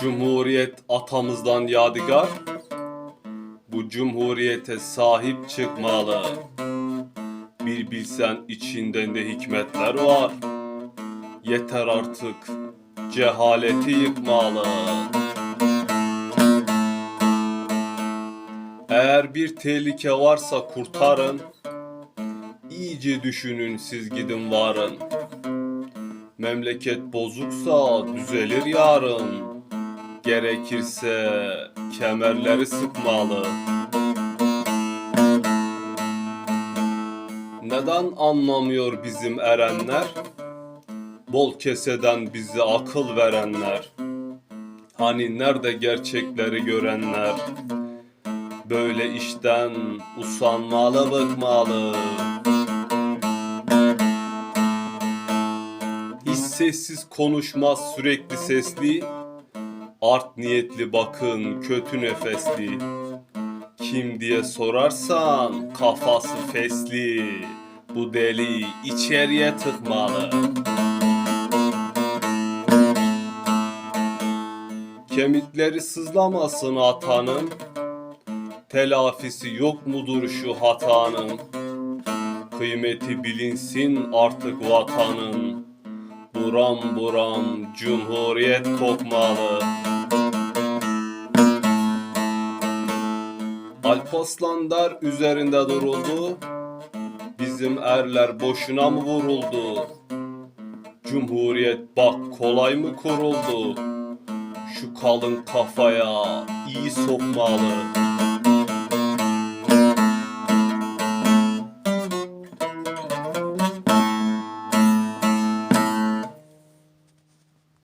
Cumhuriyet atamızdan yadigar. Bu cumhuriyete sahip çıkmalı. Bir bilsen içinde ne hikmetler var. Yeter artık cehaleti yıkmalı. Eğer bir tehlike varsa kurtarın. İyice düşünün siz gidin varın. Memleket bozuksa düzelir yarın. Gerekirse kemerleri sıkmalı. Neden anlamıyor bizim erenler? Bol keseden bize akıl verenler. Hani nerede gerçekleri görenler? Böyle işten usanmalı bıkmalı. Hiç sessiz konuşmaz sürekli sesli. Art niyetli bakın kötü nefesli. Kim diye sorarsan kafası fesli. Bu deli içeriye tıkmalı. Kemikleri sızlamasın atanın. Telafisi yok mudur şu hatanın? Kıymeti bilinsin artık vatanın. Buram buram cumhuriyet kokmalı. Alparslan der üzerinde duruldu. Bizim erler boşuna mı vuruldu? Cumhuriyet bak kolay mı kuruldu? Şu kalın kafaya iyi sokmalı.